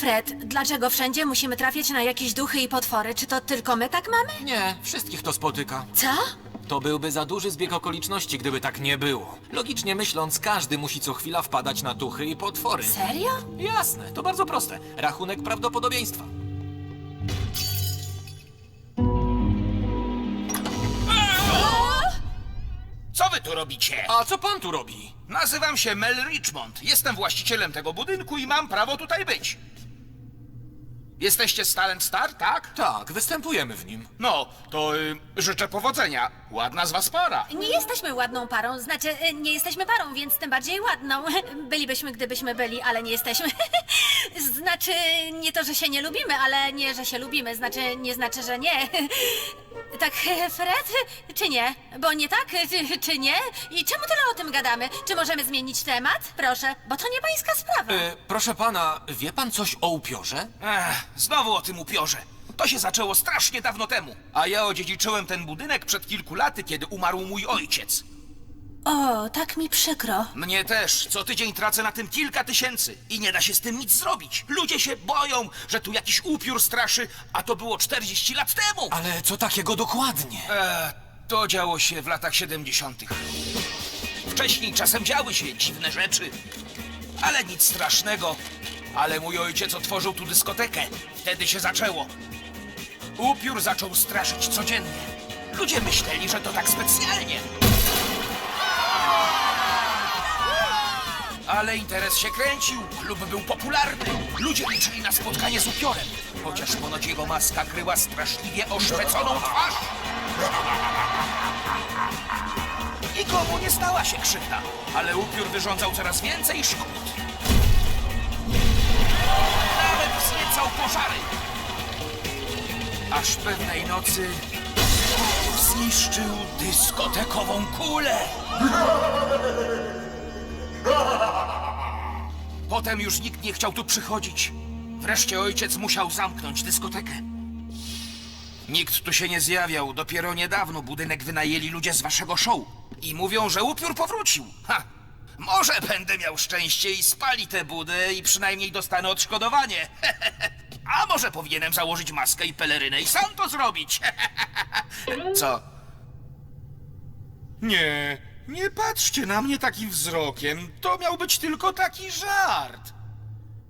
Fred, dlaczego wszędzie musimy trafiać na jakieś duchy i potwory? Czy to tylko my tak mamy? Nie, wszystkich to spotyka. Co? To byłby za duży zbieg okoliczności, gdyby tak nie było. Logicznie myśląc, każdy musi co chwila wpadać na duchy i potwory. Serio? Jasne, to bardzo proste. Rachunek prawdopodobieństwa. Co wy tu robicie? A co pan tu robi? Nazywam się Mel Richmond. Jestem właścicielem tego budynku i mam prawo tutaj być. Jesteście z Talent Star, tak? Tak, występujemy w nim. No, to y, życzę powodzenia. Ładna z was para. Nie jesteśmy ładną parą, znaczy e, nie jesteśmy parą, więc tym bardziej ładną. Bylibyśmy, gdybyśmy byli, ale nie jesteśmy. Znaczy, nie to, że się nie lubimy, ale nie, że się lubimy, znaczy, nie znaczy, że nie. Tak, Fred? Czy nie? Bo nie tak, czy, nie? I czemu tyle o tym gadamy? Czy możemy zmienić temat? Proszę, bo to nie pańska sprawa. E, proszę pana, wie pan coś o upiorze? Ech, znowu o tym upiorze. To się zaczęło strasznie dawno temu, a ja odziedziczyłem ten budynek przed kilku laty, kiedy umarł mój ojciec. O, tak mi przykro. Mnie też. Co tydzień tracę na tym kilka tysięcy i nie da się z tym nic zrobić. Ludzie się boją, że tu jakiś upiór straszy, a to było 40 lat temu. Ale co takiego dokładnie? Eee, to działo się w latach 70. Wcześniej czasem działy się dziwne rzeczy, ale nic strasznego. Ale mój ojciec otworzył tu dyskotekę. Wtedy się zaczęło. Upiór zaczął straszyć codziennie. Ludzie myśleli, że to tak specjalnie. Ale interes się kręcił, klub był popularny. Ludzie liczyli na spotkanie z upiorem, chociaż ponoć jego maska kryła straszliwie oszpeconą twarz. Nikomu nie stała się krzywda, ale upiór wyrządzał coraz więcej szkód. Nawet wzniecał pożary. Aż pewnej nocy zniszczył dyskotekową kulę. Potem już nikt nie chciał tu przychodzić. Wreszcie ojciec musiał zamknąć dyskotekę. Nikt tu się nie zjawiał. Dopiero niedawno budynek wynajęli ludzie z waszego show. I mówią, że upiór powrócił. Ha! Może będę miał szczęście i spali tę budę i przynajmniej dostanę odszkodowanie. A może powinienem założyć maskę i pelerynę i sam to zrobić. Co? Nie, nie patrzcie na mnie takim wzrokiem. To miał być tylko taki żart.